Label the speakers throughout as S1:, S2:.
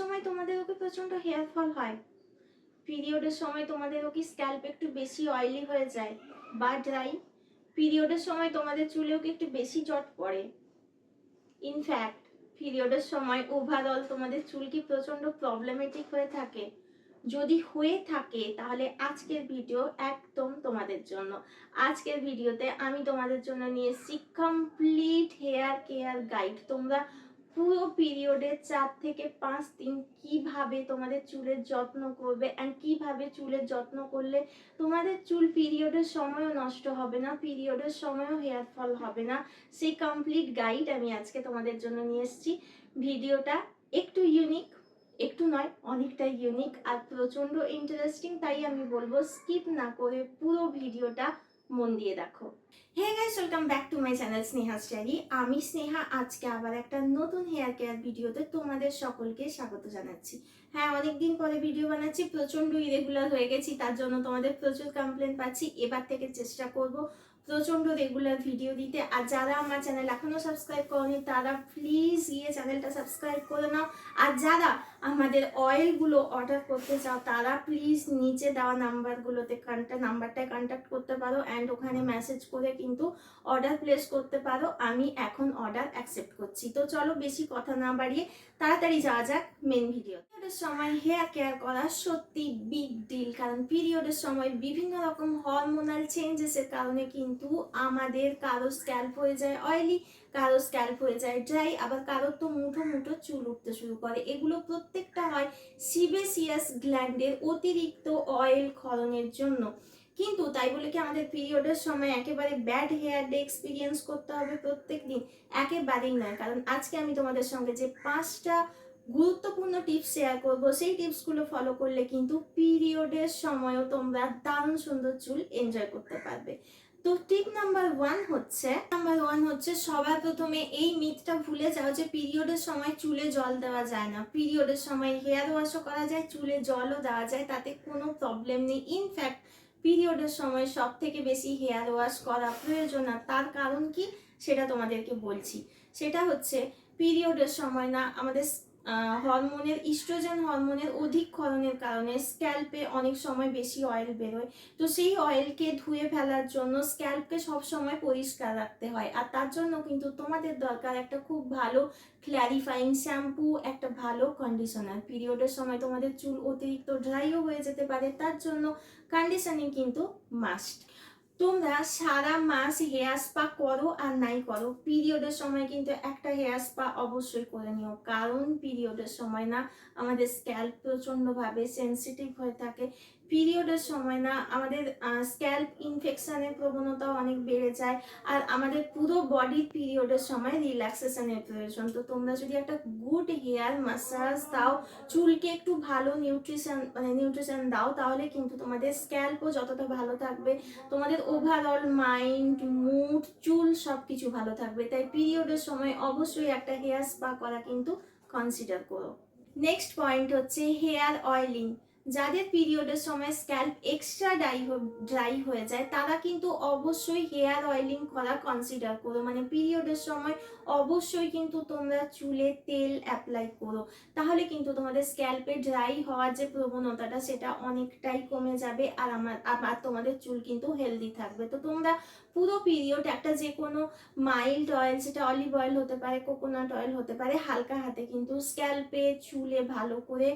S1: সময় তোমাদেরও কি প্রচণ্ড হেয়ার ফল হয়। পিরিয়ডের সময় তোমাদেরও কি স্ক্যাল্প একটু বেশি অয়েলি হয়ে যায় বা ড্রাই পিরিয়ডের সময় তোমাদের চুলেও কি একটু বেশি জট পড়ে। ইনফ্যাক্ট পিরিয়ডের সময় ওভারঅল তোমাদের চুল কি প্রচণ্ড প্রবলেমেটিক হয়ে থাকে। যদি হয়ে থাকে, তাহলে আজকের ভিডিও একদম তোমাদের জন্য। আজকের ভিডিওতে আমি তোমাদের জন্য নিয়ে এসেছি কমপ্লিট হেয়ার কেয়ার গাইড তোমরা পুরো পিরিয়ডের চার থেকে পাঁচ দিন কীভাবে তোমাদের চুলের যত্ন করবে অ্যান্ড কীভাবে চুলের যত্ন করলে তোমাদের চুল পিরিয়ডের সময়ও নষ্ট হবে না পিরিয়ডের সময়ও হেয়ার ফল হবে না, সেই কমপ্লিট গাইড আমি আজকে তোমাদের জন্য নিয়ে এসেছি। ভিডিওটা একটু ইউনিক একটু নয়, অনেকটাই ইউনিক আর প্রচণ্ড ইন্টারেস্টিং তাই আমি বলব স্কিপ না করে পুরো ভিডিওটা মন দিয়ে দেখো। Hey guys welcome back to my channel Sneha styley আমি স্নেহা, আজকে আবার একটা নতুন হেয়ার কেয়ার ভিডিওতে তোমাদের সকলকে স্বাগত জানাচ্ছি। হ্যাঁ অনেকদিন পরে ভিডিও বানাচ্ছি, প্রচণ্ড ইরেগুলার হয়ে গেছি, তার জন্য তোমাদের প্রচুর কমপ্লেন পাচ্ছি। এবার থেকে চেষ্টা করব প্রচণ্ড রেগুলার ভিডিও দিতে। আর যারা আমার চ্যানেল এখনও সাবস্ক্রাইব করনি, তারা প্লিজ গিয়ে চ্যানেলটা সাবস্ক্রাইব করে নাও। আর যারা আমাদের অয়েলগুলো অর্ডার করতে চাও, তারা প্লিজ নিচে দেওয়া নাম্বারগুলোতে কান্টা নাম্বারটায় কন্ট্যাক্ট করতে পারো। অ্যান্ড ওখানে মেসেজ করে কিন্তু অর্ডার প্লেস করতে পারো। আমি এখন অর্ডার অ্যাকসেপ্ট করছি। তো চলো বেশি কথা না বাড়িয়ে তাড়াতাড়ি যাওয়া যাক মেন ভিডিও পিরিয়ডের সময় হেয়ার কেয়ার করা সত্যি বিগ ডিল কারণ পিরিয়ডের সময় বিভিন্ন রকম হরমোনাল চেঞ্জেসের কারণে কিন্তু আমাদের কারও স্ক্যাল্প হয়ে যায় অয়েলি কারও স্ক্যাল্প হয়ে যায় ড্রাই আবার কারোর তো মুঠো মুঠো চুল উঠতে শুরু করে। এগুলো প্রত্যেকটা হয় সিবেসিয়াস গ্ল্যান্ডের অতিরিক্ত অয়েল ক্ষরণের জন্য। কিন্তু তাই বলে কি আমাদের পিরিয়ডের সময় একেবারে ব্যাড হেয়ার ডে এক্সপিরিয়েন্স করতে হবে প্রত্যেক দিন একেবারেই নয়। কারণ আজকে আমি তোমাদের সঙ্গে যে পাঁচটা গুরুত্বপূর্ণ টিপস শেয়ার করব। সেই টিপসগুলো ফলো করলে কিন্তু পিরিয়ডের সময়ও তোমরা দারুণ সুন্দর চুল এনজয় করতে পারবে। তো টিপ নাম্বার ওয়ান হচ্ছে নাম্বার ওয়ান হচ্ছে সবার প্রথমে এই মিথটা ভুলে যাও যে পিরিয়ডের সময় চুলে জল দেওয়া যায় না। পিরিয়ডের সময় হেয়ার ওয়াশও করা যায়, চুলে জলও দেওয়া যায়, তাতে কোনো প্রবলেম নেই। ইনফ্যাক্ট পিরিয়ডের সময় সব থেকে বেশি হেয়ার ওয়াশ করা প্রয়োজন আর তার কারণ কি? সেটা তোমাদেরকে বলছি। সেটা হচ্ছে পিরিয়ডের সময় না, আমাদের হরমোনের, ইস্ট্রোজেন হরমোনের অধিক ক্ষরণের কারণে স্ক্যাল্পে অনেক সময় বেশি অয়েল বেরোয়। তো সেই অয়েলকে ধুয়ে ফেলার জন্য স্ক্যাল্পকে সবসময় পরিষ্কার রাখতে হয়। আর তার জন্য কিন্তু তোমাদের দরকার একটা খুব ভালো ক্ল্যারিফাইং শ্যাম্পু একটা ভালো কন্ডিশনার পিরিয়ডের সময় তোমাদের চুল অতিরিক্ত ড্রাইও হয়ে যেতে পারে, তার জন্য কন্ডিশনিং কিন্তু মাস্ট তোমরা সারা মাস হেয়ার স্পা করো আর নাই করো। পিরিয়ডের সময় কিন্তু একটা হেয়ার স্পা অবশ্যই করে নিও। কারণ পিরিয়ডের সময় না আমাদের স্ক্যাল্প প্রচণ্ডভাবে সেন্সিটিভ হয়ে থাকে। পিরিয়ডের সময় না আমাদের স্ক্যাল্প ইনফেকশনের প্রবণতাও অনেক বেড়ে যায়। আর আমাদের পুরো বডির পিরিয়ডের সময় রিল্যাক্সেশনের প্রয়োজন। তো তোমরা যদি একটা গুড হেয়ার মাসাজ দাও, চুলকে একটু ভালো নিউট্রিশন মানে নিউট্রিশন দাও, তাহলে কিন্তু তোমাদের স্ক্যাল্পও যতটা ভালো থাকবে। তোমাদের ওভারঅল মাইন্ড মুড চুল সব কিছু ভালো থাকবে। তাই পিরিয়ডের সময় অবশ্যই একটা হেয়ার স্পা করা কিন্তু কনসিডার করো। নেক্সট পয়েন্ট হচ্ছে হেয়ার অয়েলিং যাদের পিরিয়ডের সময় স্ক্যাল্প এক্সট্রা ড্রাই ড্রাই হয়ে যায়, তারা কিন্তু অবশ্যই হেয়ার অয়েলিং করা কনসিডার করো। মানে পিরিয়ডের সময় অবশ্যই কিন্তু তোমরা চুলে তেল অ্যাপ্লাই করো। তাহলে কিন্তু তোমাদের স্ক্যাল্পে ড্রাই হওয়ার যে প্রবণতাটা, সেটা অনেকটাই কমে যাবে আর আমার আর তোমাদের চুল কিন্তু হেলদি থাকবে। তো তোমরা পুরো পিরিয়ড একটা যে কোনো মাইল্ড অয়েল সেটা অলিভ অয়েল হতে পারে কোকোনাট অয়েল হতে পারে, হালকা হাতে কিন্তু স্ক্যাল্পে চুলে ভালো করে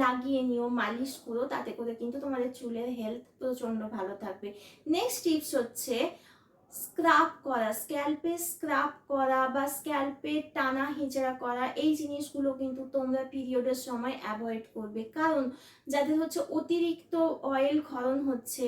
S1: লাগিয়ে নিও, মালিশ করো, তাতে করে কিন্তু তোমাদের চুলের হেলথ প্রচণ্ড ভালো থাকবে। নেক্সট টিপস হচ্ছে স্ক্রাব করা স্ক্যাল্পে স্ক্রাব করা বা স্ক্যাল্পে টানা হিচড়া করা, এই জিনিসগুলো কিন্তু তোমরা পিরিয়ডের সময় অ্যাভয়েড করবে। কারণ যাদের হচ্ছে অতিরিক্ত অয়েল ক্ষরণ হচ্ছে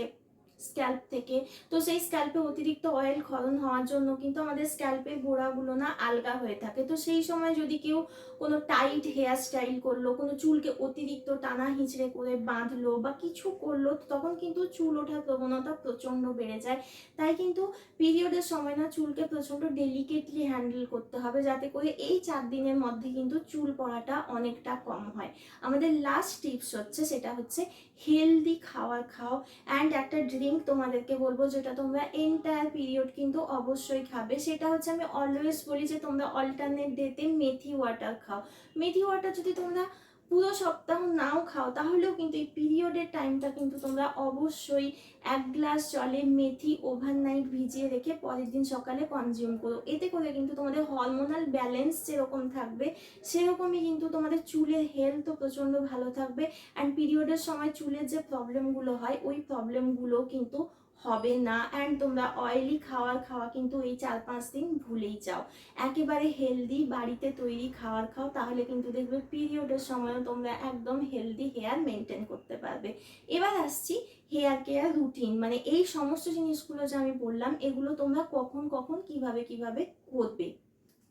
S1: স্ক্যাল্প থেকে। তো সেই স্ক্যাল্পে অতিরিক্ত অয়েল ক্ষরণ হওয়ার জন্য কিন্তু আমাদের স্ক্যাল্পে গোড়াগুলো না আলগা হয়ে থাকে। তো সেই সময় যদি কেউ কোনো টাইট হেয়ার স্টাইল করল, কোনো চুলকে অতিরিক্ত টানা হিঁচড়ে করে বাঁধলো বা কিছু করল তখন কিন্তু চুল ওঠার প্রবণতা প্রচণ্ড বেড়ে যায়। তাই কিন্তু পিরিয়ডের সময় না চুলকে প্রচণ্ড ডেলিকেটলি হ্যান্ডেল করতে হবে যাতে করে এই চার দিনের মধ্যে কিন্তু চুল পড়াটা অনেকটা কম হয়। আমাদের লাস্ট টিপস হচ্ছে, সেটা হচ্ছে হেলদি খাবার খাও। অ্যান্ড একটা ড্রিঙ্ক তোমাদেরকে বলব যেটা তোমরা এন্টায়ার পিরিয়ড কিন্তু অবশ্যই খাবে। সেটা হচ্ছে আমি অলওয়েজ বলি যে তোমরা অল্টারনেট ডেতে মেথি ওয়াটার খাও। মেথি ওয়াটার যদি তোমরা পুরো সপ্তাহ নাও খাও, তাহলেও কিন্তু এই পিরিয়ডের টাইমটা কিন্তু তোমরা অবশ্যই এক গ্লাস জলে মেথি ওভারনাইট ভিজিয়ে রেখে পরের দিন সকালে কনজিউম করো। এতে করে কিন্তু তোমাদের হরমোনাল ব্যালেন্স যেরকম থাকবে, সেরকমই কিন্তু তোমাদের চুলের হেলথও প্রচণ্ড ভালো থাকবে। অ্যান্ড পিরিয়ডের সময় চুলের যে প্রবলেমগুলো হয়, ওই প্রবলেমগুলো কিন্তু হবে না। অ্যান্ড তোমরা অয়েলি খাওয়ার খাওয়া কিন্তু এই চার পাঁচ দিন ভুলেই যাও। একেবারে হেলদি বাড়িতে তৈরি খাওয়ার খাও, তাহলে কিন্তু দেখবে পিরিয়ডের সময়ও তোমরা একদম হেলদি হেয়ার মেনটেন করতে পারবে। এবার আসছি হেয়ার কেয়ার রুটিন মানে এই সমস্ত জিনিসগুলো যে আমি বললাম, এগুলো তোমরা কখন কখন কীভাবে কীভাবে করবে?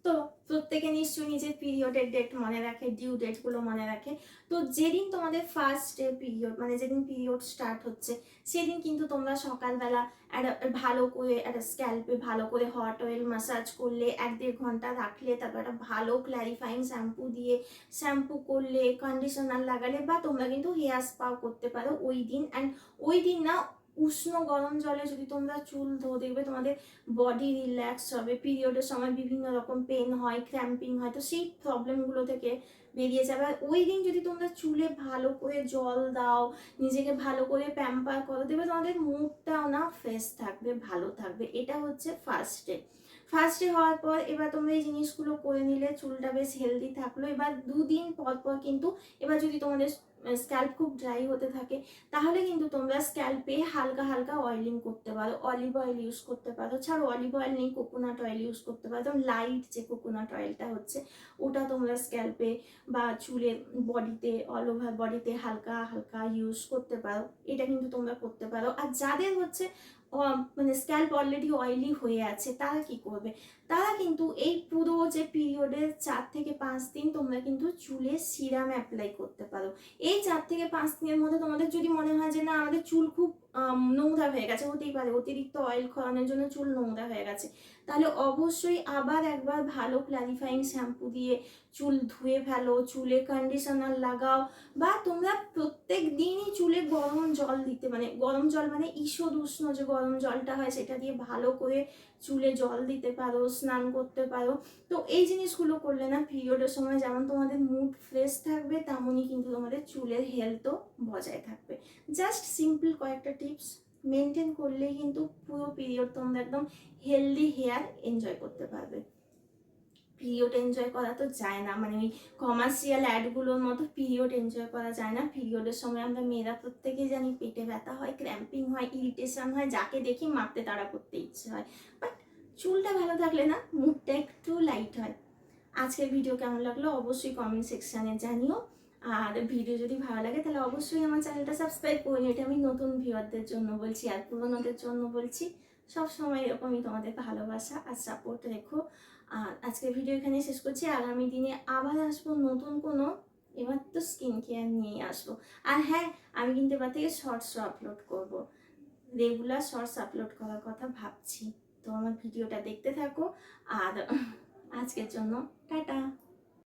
S1: তো প্রত্যেকে নিশ্চয়ই নিজের পিরিয়ডের ডেট মনে রাখে ডিউ ডেটগুলো মনে রাখে। তো যেদিন তোমাদের ফার্স্ট ডে পিরিয়ড মানে যেদিন পিরিয়ড স্টার্ট হচ্ছে, সেদিন কিন্তু তোমরা সকালবেলা একটা ভালো করে একটা স্ক্যাল্পে ভালো করে হট অয়েল মাসাজ করলে, এক দেড় ঘণ্টা রাখলে, তারপর একটা ভালো ক্ল্যারিফাইং শ্যাম্পু দিয়ে শ্যাম্পু করলে কন্ডিশনার লাগালে, বা তোমরা কিন্তু হেয়ার স্পাও করতে পারো ওই দিন। অ্যান্ড ওই দিন না উষ্ণ গরম জলে যদি তোমরা চুল ধো, দেখবে তোমাদের বডি রিল্যাক্স হবে। পিরিয়ডের সময় বিভিন্ন রকম পেন হয় ক্র্যাম্পিং হয়, তো সেই প্রবলেমগুলো থেকে বেরিয়ে যাবে। ওই দিন যদি তোমরা চুলে ভালো করে জল দাও, নিজেকে ভালো করে প্যাম্পার করো, দেখবে তোমাদের মুখটাও না ফ্রেশ থাকবে, ভালো থাকবে। এটা হচ্ছে ফার্স্ট ডে ফার্স্ট ডে হওয়ার পর এবার তোমরা এই জিনিসগুলো করে নিলে, চুলটা বেশ হেলদি থাকল। এবার দুদিন পর পর কিন্তু এবার যদি তোমাদের স্ক্যাল্প খুব ড্রাই হতে থাকে, তাহলে কিন্তু তোমরা স্ক্যাল্পে হালকা হালকা অয়েলিং করতে পারো। অলিভ অয়েল ইউজ করতে পারো। ছাড়ো অলিভ অয়েল নেই কোকোনাট অয়েল ইউজ করতে পারো। লাইট যে কোকোনাট অয়েলটা হচ্ছে, ওটা তোমরা স্ক্যাল্পে বা চুলের বডিতে অল ওভার বডিতে হালকা হালকা ইউজ করতে পারো। এটা কিন্তু তোমরা করতে পারো। আর যাদের হচ্ছে মানে স্ক্যাল্প অলরেডি অয়েলি হয়ে আছে, তারা কি করবে? তারা কিন্তু এই পুরো যে পিরিয়ডের চার থেকে পাঁচ দিন তোমরা কিন্তু চুলে সিরাম অ্যাপ্লাই করতে পারো। এই চার থেকে পাঁচ দিনের মধ্যে তোমাদের যদি মনে হয় যে না, আমাদের চুল খুব নোংরা হয়ে গেছে, হতেই পারে। অতিরিক্ত অয়েল খাওয়ানোর জন্য চুল নোংরা হয়ে গেছে। তাহলে অবশ্যই আবার একবার ভালো ক্লারিফাইং শ্যাম্পু দিয়ে চুল ধুয়ে ফেলো, চুলে কন্ডিশনার লাগাও বা তোমরা প্রত্যেক দিনই চুলে গরম জল দিতে মানে গরম জল মানে ঈষদ উষ্ণ যে গরম জলটা হয় সেটা দিয়ে ভালো করে চুলে জল দিতে পারো, স্নান করতে পারো। তো এই জিনিসগুলো করলে না পিরিয়ডের সময় যেমন তোমাদের মুড ফ্রেশ থাকবে, তেমনই কিন্তু তোমাদের চুলের হেলথও বজায় থাকবে। জাস্ট সিম্পল কয়েকটা টিপস মেনটেন করলেই কিন্তু পুরো পিরিয়ড তোমরা একদম হেলদি হেয়ার এনজয় করতে পারবে। পিরিয়ড এনজয় করা তো যায় না মানে ওই কমার্শিয়াল অ্যাডগুলোর মতো পিরিয়ড এনজয় করা যায় না। পিরিয়ডের সময় আমরা মেয়েরা প্রত্যেকেই জানি পেটে ব্যথা হয় ক্র্যাম্পিং হয় ইরিটেশন হয়, যাকে দেখি মারতে তাড়া করতে ইচ্ছে হয়। বাট চুলটা ভালো থাকলে না মুডটা একটু লাইট হয়। আজকের ভিডিও কেমন লাগল অবশ্যই কমেন্ট সেকশানে জানিও। আর ভিডিও যদি ভালো লাগে তাহলে অবশ্যই আমার চ্যানেলটা সাবস্ক্রাইব করে নিও। এটা আমি নতুন ভিউয়ারদের জন্য বলছি আর পুরোনোদের জন্য বলছি। সব সময় এরকমই তোমাদের ভালোবাসা আর সাপোর্ট রেখো। আর আজকের ভিডিও এখানে শেষ করছি। আগামী দিনে আবার আসব নতুন কোনো, এবার তো স্কিন কেয়ার নিয়ে আসব। আর হ্যাঁ আমি কিন্তু এবার থেকে শর্টসও আপলোড করব। রেগুলার শর্টস আপলোড করার কথা ভাবছি। তো আমার ভিডিওটা দেখতে থাকো আর আজকের জন্য টাটা।